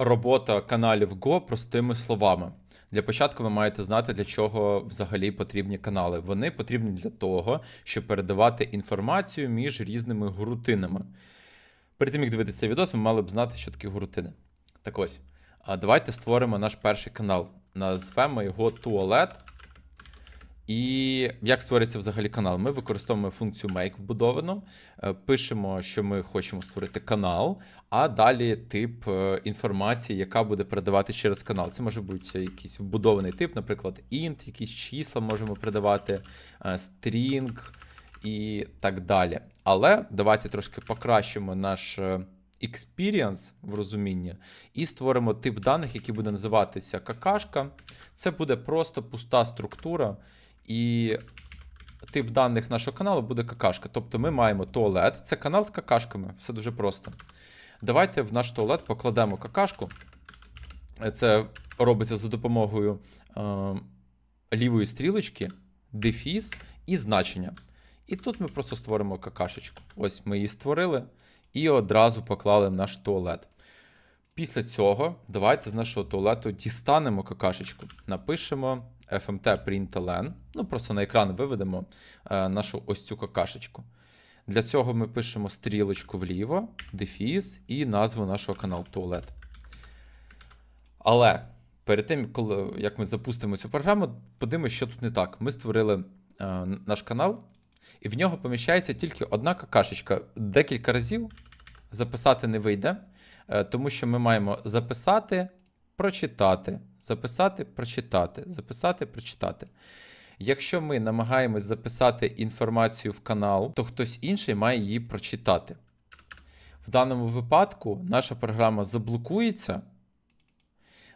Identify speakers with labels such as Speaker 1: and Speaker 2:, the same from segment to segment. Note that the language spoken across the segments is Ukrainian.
Speaker 1: Робота каналів Go простими словами. Для початку ви маєте знати, для чого взагалі потрібні канали. Вони потрібні для того, щоб передавати інформацію між різними гурутинами. Перед тим, як дивитися цей відео, ви мали б знати, що такі гурутини. Так ось, давайте створимо наш перший канал. Назвемо його туалет. І як створюється взагалі канал? Ми використовуємо функцію make вбудовану, е, пишемо, що ми хочемо створити канал, а далі тип е, інформації, яка буде передавати через канал. Це може бути якийсь вбудований тип, наприклад, int, якісь числа можемо передавати, е, string і так далі. Але давайте трошки покращимо наш experience в розумінні і створимо тип даних, який буде називатися какашка. Це буде просто пуста структура. І тип даних нашого каналу буде какашка. Тобто ми маємо туалет, це канал з какашками, все дуже просто. Давайте в наш туалет покладемо какашку. Це робиться за допомогою е, лівої стрілочки, дефіс і значення. І тут ми просто створимо какашечку. Ось ми її створили і одразу поклали в наш туалет. Після цього давайте з нашого туалету дістанемо какашечку, напишемо fmt println, ну просто на екран виведемо е, нашу ось цю какашечку. Для цього ми пишемо стрілочку вліво, дефіс і назву нашого каналу туалет. Але перед тим, коли, як ми запустимо цю програму, подивимося, що тут не так. Ми створили е, наш канал, і в нього поміщається тільки одна какашечка. Декілька разів записати не вийде, е, тому що ми маємо записати, прочитати, записати, прочитати, записати, прочитати. Якщо ми намагаємось записати інформацію в канал, то хтось інший має її прочитати. В даному випадку наша програма заблокується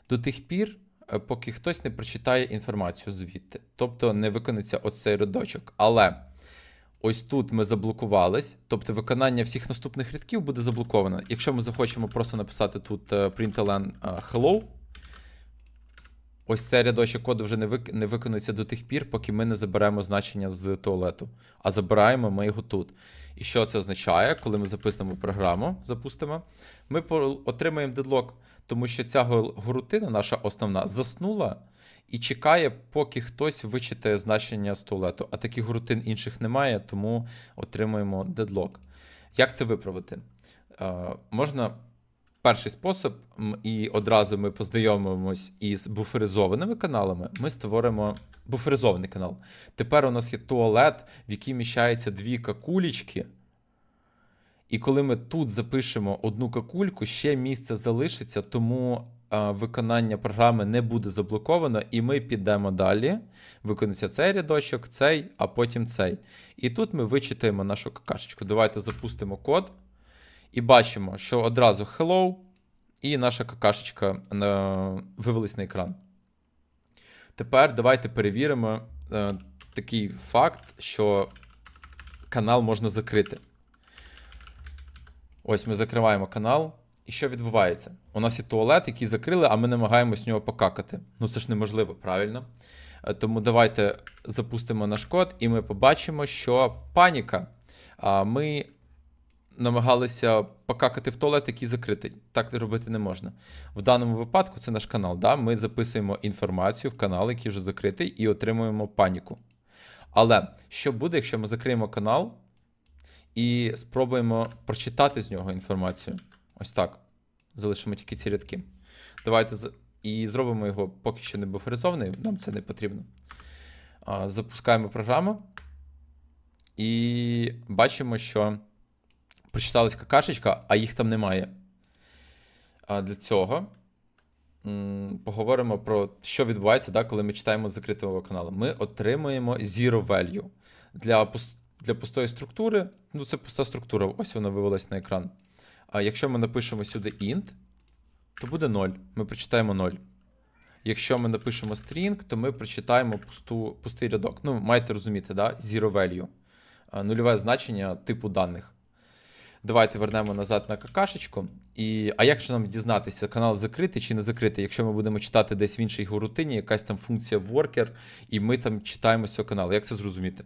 Speaker 1: до тих пір, е, поки хтось не прочитає інформацію звідти. Тобто не виконується оцей рядочок. Але ось тут ми заблокувались, тобто виконання всіх наступних рядків буде заблоковано. Якщо ми захочемо просто написати тут е, println е, hello, ось цей рядочок коду вже не, вик... не виконується до тих пір, поки ми не заберемо значення з туалету, а забираємо ми його тут. І що це означає, коли ми запустимо програму, запустимо, ми отримаємо дедлок, тому що ця горутина, наша основна, заснула і чекає, поки хтось вичитає значення з туалету. А таких горутин інших немає, тому отримуємо дедлок. Як це виправити? Е, можна перший спосіб, і одразу ми познайомимось із буферизованими каналами. Ми створимо буферизований канал. Тепер у нас є туалет, в який міщається дві какулічки. І коли ми тут запишемо одну какульку, ще місце залишиться, тому виконання програми не буде заблоковано, і ми підемо далі. Виконується цей рядочок, цей, а потім цей. І тут ми вичитаємо нашу какашечку. Давайте запустимо код. І бачимо, що одразу hello, і наша какашечка е, вивелась на екран. Тепер давайте перевіримо е, такий факт, що канал можна закрити. Ось ми закриваємо канал. І що відбувається? У нас є туалет, який закрили, а ми намагаємось нього покакати. Ну це ж неможливо, правильно? Е, Тому давайте запустимо наш код, і ми побачимо, що паніка. Ми намагалися покакати в туалет, який закритий. Так робити не можна. В даному випадку це наш канал. Да? Ми записуємо інформацію в канал, який вже закритий, і отримуємо паніку. Але що буде, якщо ми закриємо канал і спробуємо прочитати з нього інформацію? Ось так. Залишимо тільки ці рядки. Давайте і зробимо його поки що не буферизований, нам це не потрібно. Запускаємо програму. І бачимо, що прочиталась какашечка, а їх там немає. А для цього поговоримо про що відбувається, да, коли ми читаємо з закритого каналу. Ми отримуємо zero value. Для, для пустої структури, ну це пуста структура, ось вона вивелась на екран. А якщо ми напишемо сюди int, то буде 0. Ми прочитаємо 0. Якщо ми напишемо string, то ми прочитаємо пусту, пустий рядок. Ну, маєте розуміти, да? Zero value. Нульове значення типу даних. Давайте вернемо назад на какашечку. І, а як же нам дізнатися, канал закритий чи не закритий, якщо ми будемо читати десь в іншій рутині, якась там функція worker, і ми там читаємо цього каналу. Як це зрозуміти?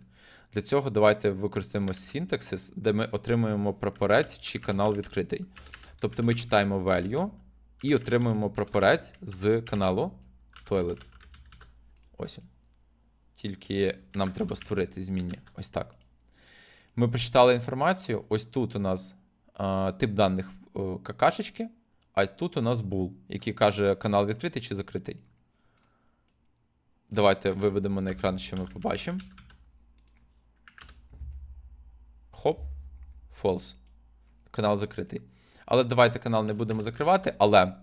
Speaker 1: Для цього давайте використаємо syntaxis, де ми отримуємо прапорець, чи канал відкритий. Тобто ми читаємо value, і отримуємо прапорець з каналу Toilet. Ось. Тільки нам треба створити змінні. Ось так. Ми прочитали інформацію. Ось тут у нас а, тип даних о, какашечки, а тут у нас bool, який каже, канал відкритий чи закритий. Давайте виведемо на екран, що ми побачимо. Хоп. False. Канал закритий. Але давайте канал не будемо закривати. Але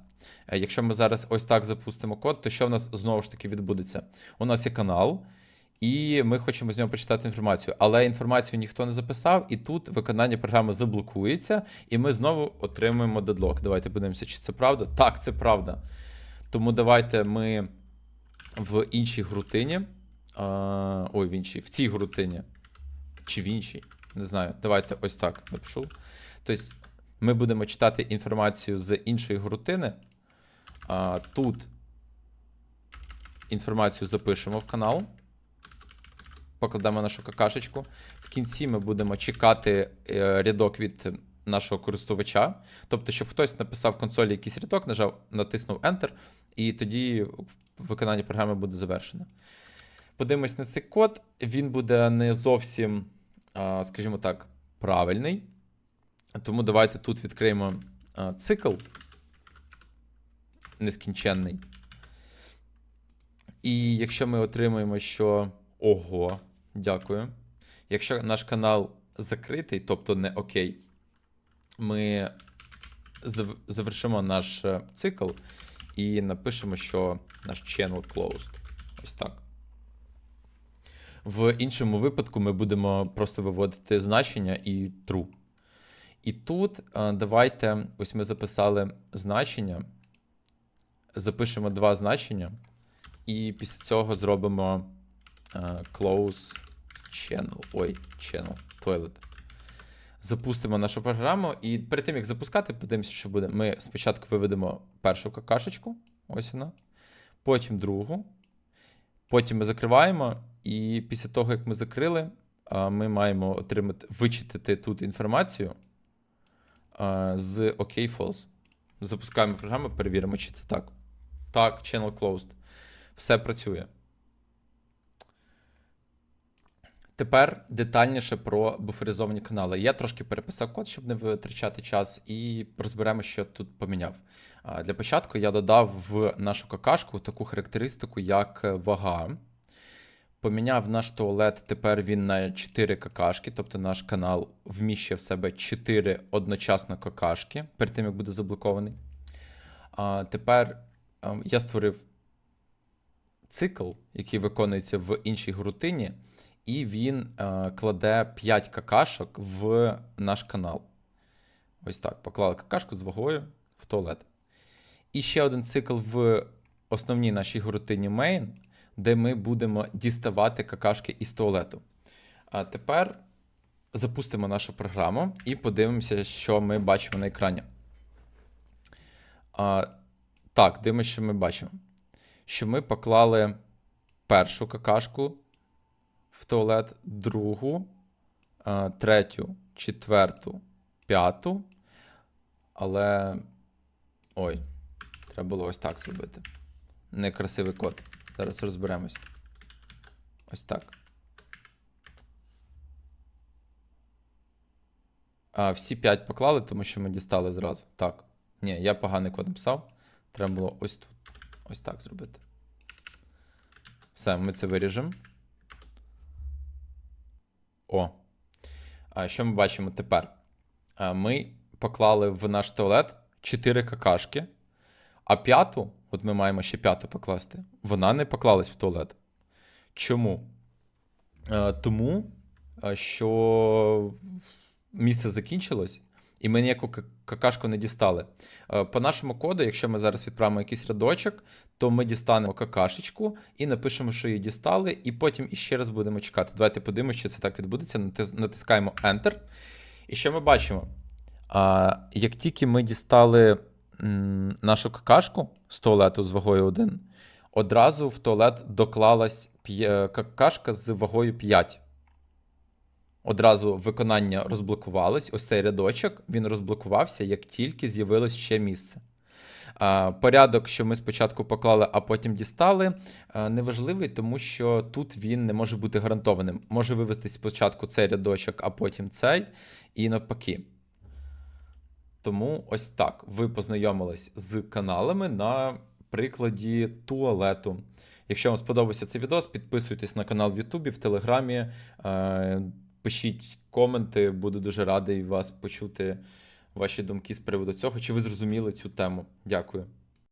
Speaker 1: е, якщо ми зараз ось так запустимо код, то що в нас знову ж таки відбудеться? У нас є канал, і ми хочемо з нього прочитати інформацію. Але інформацію ніхто не записав, і тут виконання програми заблокується, і ми знову отримуємо дедлок. Давайте подивимося, чи це правда. Так, це правда. Тому давайте ми в іншій грутині. А, ой, в іншій, в цій грутині. Чи в іншій? Не знаю. Давайте ось так напишу. Тобто, ми будемо читати інформацію з іншої грутини. А, тут інформацію запишемо в канал. Покладемо нашу какашечку. В кінці ми будемо чекати е, рядок від нашого користувача. Тобто, щоб хтось написав в консолі якийсь рядок, нажав, натиснув Enter, і тоді виконання програми буде завершено. Подивимось на цей код. Він буде не зовсім, скажімо так, правильний. Тому давайте тут відкриємо цикл нескінченний. І якщо ми отримаємо, що. Ого, дякую. Якщо наш канал закритий, тобто не окей, ми зав- завершимо наш е, цикл і напишемо, що наш channel closed. Ось так. В іншому випадку ми будемо просто виводити значення і true. І тут е, давайте, ось ми записали значення, запишемо два значення, і після цього зробимо е, close channel. Ой, channel, toilet. Запустимо нашу програму, і перед тим, як запускати, подивимося, що буде. Ми спочатку виведемо першу какашечку, ось вона, потім другу, потім ми закриваємо, і після того, як ми закрили, ми маємо отримати, вичитати тут інформацію з OK false. Запускаємо програму, перевіримо, чи це так. Так, channel closed. Все працює. Тепер детальніше про буферизовані канали. Я трошки переписав код, щоб не витрачати час, і розберемо, що тут поміняв. Для початку я додав в нашу какашку таку характеристику, як вага. Поміняв наш туалет, тепер він на 4 какашки, тобто наш канал вміщує в себе 4 одночасно какашки перед тим, як буде заблокований. Тепер я створив цикл, який виконується в іншій грутині, і він е, кладе 5 какашок в наш канал. Ось так. Поклали какашку з вагою в туалет. І ще один цикл в основній нашій грутині main, де ми будемо діставати какашки із туалету. А тепер запустимо нашу програму і подивимося, що ми бачимо на екрані. А, так, дивимося, що ми бачимо. Що ми поклали першу какашку в туалет, другу, третю, четверту, п'яту. Але. Ой, треба було ось так зробити. Некрасивий код. Зараз розберемось. Ось так. А, всі 5 поклали, тому що ми дістали зразу. Так. Ні, я поганий код написав. Треба було ось тут. Ось так зробити. Все, ми це виріжемо. О. Що ми бачимо тепер? Ми поклали в наш туалет 4 какашки, а п'яту, от ми маємо ще п'яту покласти, вона не поклалась в туалет. Чому? Тому, що місце закінчилось, і ми ніяку какашку не дістали. Е, По нашому коду, якщо ми зараз відправимо якийсь рядочок, то ми дістанемо какашечку і напишемо, що її дістали, і потім іще раз будемо чекати. Давайте подивимося, чи це так відбудеться. Натискаємо Enter. І що ми бачимо? Як тільки ми дістали нашу какашку з туалету з вагою 1, одразу в туалет доклалась какашка з вагою 5. Одразу виконання розблокувалось. Ось цей рядочок він розблокувався, як тільки з'явилось ще місце. Порядок, що ми спочатку поклали, а потім дістали, неважливий, тому що тут він не може бути гарантованим. Може вивестись спочатку цей рядочок, а потім цей, і навпаки. Тому ось так. Ви познайомились з каналами на прикладі туалету. Якщо вам сподобався цей відос, підписуйтесь на канал в Ютубі, в Телеграмі, е, пишіть коменти, буду дуже радий вас почути ваші думки з приводу цього. Чи ви зрозуміли цю тему? Дякую.